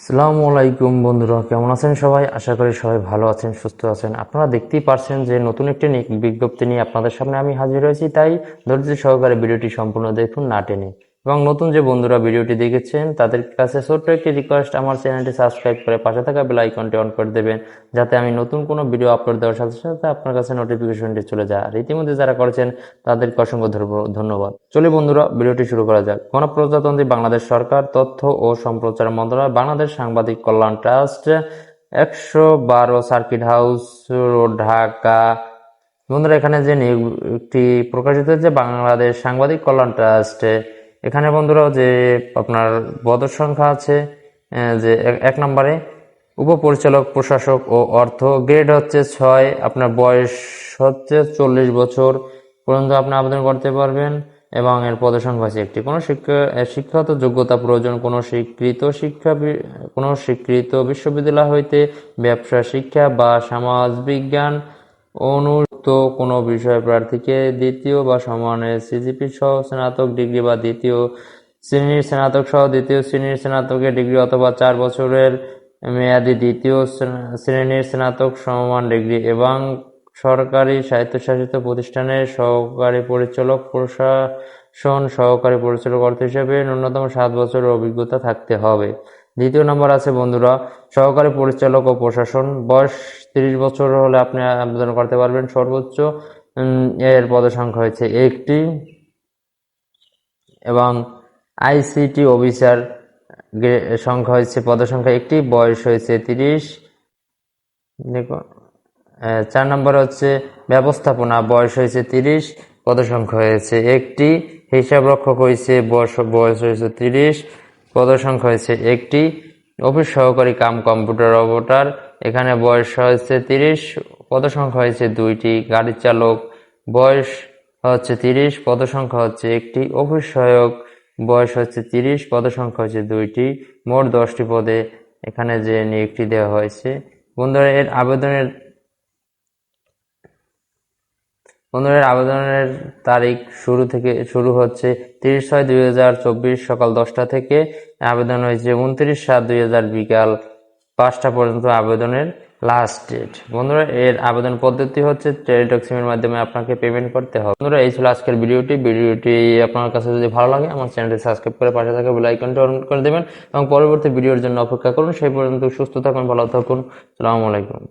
আসসালামু আলাইকুম বন্ধুরা, কেমন আছেন সবাই? আশা করি সবাই ভালো আছেন, সুস্থ আছেন। আপনারা দেখতেই পারছেন যে নতুন একটি বিজ্ঞপ্তি নিয়ে আপনাদের সামনে আমি হাজির হয়েছি, তাই ধৈর্য সহকারে ভিডিওটি সম্পূর্ণ দেখুন না টেনে। এবং নতুন যে বন্ধুরা ভিডিওটি দেখেছেন, তাদের কাছে ছোট্ট একটি রিকোয়েস্ট আমার চ্যানেলটি সাবস্ক্রাইব করে পাশে থাকা বেল আইকনটি অন করে দেবেন, যাতে আমি নতুন কোনো ভিডিও আপলোড দেওয়ার সাথে সাথে আপনার কাছে নোটিফিকেশনটি চলে যায়। আর ইতিমধ্যে যারা করেছেন, তাদেরকে অসংখ্য ধন্যবাদ- চলে বন্ধুরা, ভিডিওটি শুরু করা যাক। গণপ্রজাতন্ত্রী বাংলাদেশ সরকার, তথ্য ও সম্প্রচার মন্ত্রণালয়, বাংলাদেশ সাংবাদিক কল্যাণ ট্রাস্ট, একশো বারো সার্কিট হাউস রোড ঢাকা। বন্ধুরা, এখানে যে নিয়োগটি প্রকাশিত হয়েছে, বাংলাদেশ সাংবাদিক কল্যাণ ট্রাস্ট। এখানে বন্ধুরা যে আপনার পদের সংখ্যা আছে যে এক- নম্বরে উপপরিচালক, প্রশাসক ও অর্থ গ্রেড হচ্ছে ছয়, আপনার বয়স হচ্ছে চল্লিশ বছর পর্যন্ত আপনি আবেদন করতে পারবেন এবং এর পদের সংখ্যা আছে একটি। কোনো শিক্ষা শিক্ষাগত যোগ্যতা প্রয়োজন, কোনো স্বীকৃত শিক্ষা কোনো স্বীকৃত বিশ্ববিদ্যালয় হইতে ব্যবসা, শিক্ষা বা সমাজ বিজ্ঞান অনুক্ত কোনো বিষয় প্রার্থীকে দ্বিতীয় বা সমানের সিজিপি সহ স্নাতক ডিগ্রি বা দ্বিতীয় শ্রেণির স্নাতক সহ দ্বিতীয় শ্রেণির স্নাতকের ডিগ্রি অথবা চার বছরের মেয়াদি দ্বিতীয় শ্রেণির স্নাতক সমমান ডিগ্রি এবং সরকারি স্বায়ত্তশাসিত প্রতিষ্ঠানের সহকারী পরিচালক প্রশাসন সহকারী পরিচালক অর্থ হিসেবে ন্যূনতম সাত বছরের অভিজ্ঞতা থাকতে হবে। দ্বিতীয় নম্বর আছে, বন্ধুরা, সহকারী পরিচালক ও প্রশাসন। বয়স তিরিশ বছর হলে আপনি আবেদন করতে পারবেন। সর্বোচ্চ এর পদসংখ্যা হয়েছে একটি এবং আইসিটি অফিসার সংখ্যা হয়েছে পদসংখ্যা একটি, বয়স হয়েছে তিরিশ। চার নম্বর হচ্ছে ব্যবস্থাপনা, বয়স হয়েছে তিরিশ পদসংখ্যা হয়েছে একটি। হিসাব রক্ষক হয়েছে বয়স বয়স হয়েছে তিরিশ। পদসংখ্যা হয়েছে। একটি অফিস সহকারী কাম কম্পিউটার অপারেটর এখানে বয়স হয়েছে তিরিশ, পদসংখ্যা হয়েছে দুইটি। গাড়ি চালক, বয়স হচ্ছে তিরিশ, পদসংখ্যা হচ্ছে একটি। অফিস সহায়ক, বয়স হচ্ছে তিরিশ, পদসংখ্যা হচ্ছে দুইটি। মোট দশটি পদে এখানে যে নিয়োগটি দেওয়া হয়েছে। বন্ধুরা, এর আবেদনের বন্ধুরা আবেদনের তারিখ শুরু থেকে, শুরু হচ্ছে তিরিশ ছয় দুই হাজার চব্বিশ সকাল দশটা থেকে। আবেদন হয়েছে উনত্রিশ সাত দুই হাজার বিকাল পাঁচটা পর্যন্ত আবেদনের লাস্ট ডেট বন্ধুরা, এর আবেদন পদ্ধতি হচ্ছে টেলিটক্সিমের মাধ্যমে আপনাকে পেমেন্ট করতে হবে। বন্ধুরা, এই ছিল আজকের ভিডিওটি। ভিডিওটি আপনার কাছে যদি ভালো লাগে, আমার চ্যানেলটি সাবস্ক্রাইব করে পাশে থাকা বেল আইকনটি অন করে দেবেন। এবং পরবর্তী ভিডিওর জন্য অপেক্ষা করুন। সেই পর্যন্ত সুস্থ থাকুন, ভালো থাকুন। সালামু আলাইকুম।